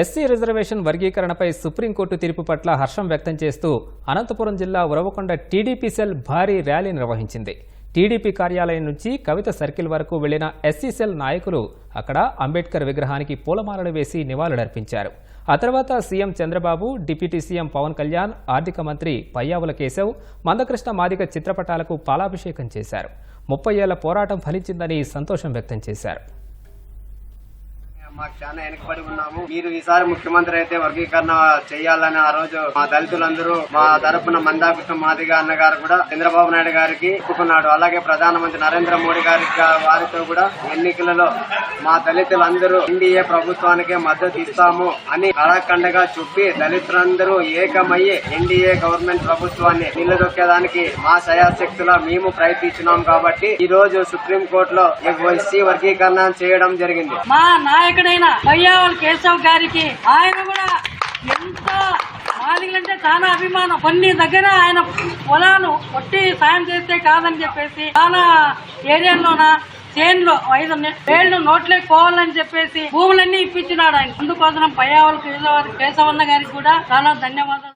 SC reservation వర్గీకరణపై supreme court తీర్పు పట్ల హర్షం వ్యక్తం చేస్తూ అనంతపురం జిల్లా ఉరవకొండ టీడీపీ సెల్ భారీ ర్యాలీ నిర్వహించింది. టీడీపీ కార్యాలయం నుంచి కవిత సర్కిల్ వరకు వెళ్ళిన ఎస్సీ సెల్ నాయకులు అక్కడ అంబేద్కర్ విగ్రహానికి పూలమాలలు వేసి నివాళులర్పించారు. ఆ తర్వాత CM Chandrababu deputy CM Pawan Kalyan ఆర్థిక మంత్రి పయ్యావుల కేశవ్ మందకృష్ణ మాదిగ చిత్రపటాలకు పాలాభిషేకం చేశారు. ముప్పై ఏళ్ళ పోరాటం ఫలించిందని సంతోషం వ్యక్తం చేశారు. మాకు చాలా వెనకబడి ఉన్నాము. మీరు ఈసారి ముఖ్యమంత్రి అయితే వర్గీకరణ చేయాలని ఆ రోజు మా దళితులందరూ మా తరపున మందాకృష్ణ మాదిగా అన్న గారు కూడా చంద్రబాబు నాయుడు గారికి ఒప్పుకున్నాడు అలాగే ప్రధానమంత్రి నరేంద్ర మోడీ గారి వారితో కూడా ఎన్నికలలో మా దళితులందరూ ఎన్డీఏ ప్రభుత్వానికే మద్దతు ఇస్తాము అని కళాఖండగా చెప్పి దళితులందరూ ఏకమయ్యి ఎన్డీఏ గవర్నమెంట్ ప్రభుత్వాన్ని నిలదొక్కేదానికి మా శయాశక్తులా మేము ప్రయత్నించినాం కాబట్టి ఈ రోజు సుప్రీం కోర్టులో ఎస్సీ వర్గీకరణ చేయడం జరిగింది. మా నాయకుడైన పయ్యావల్ కేశవ్ గారికి ఆయన కూడా ఎంతో మాదిగలంటే చాలా అభిమానం. కొన్ని దగ్గర ఆయన పొలాలు ఒట్టి సాయం చేస్తే కాదని చెప్పేసి చాలా ఏరియాల్లోన చేన్లు ఐదు నే- ఏళ్ళు నోట్లోకి పోవాలని చెప్పేసి భూములన్నీ ఇప్పించినాడు ఆయన. అందుకోసం పయ్యావల్ కేశవ కేశవన్న గారికి కూడా చాలా ధన్యవాదాలు.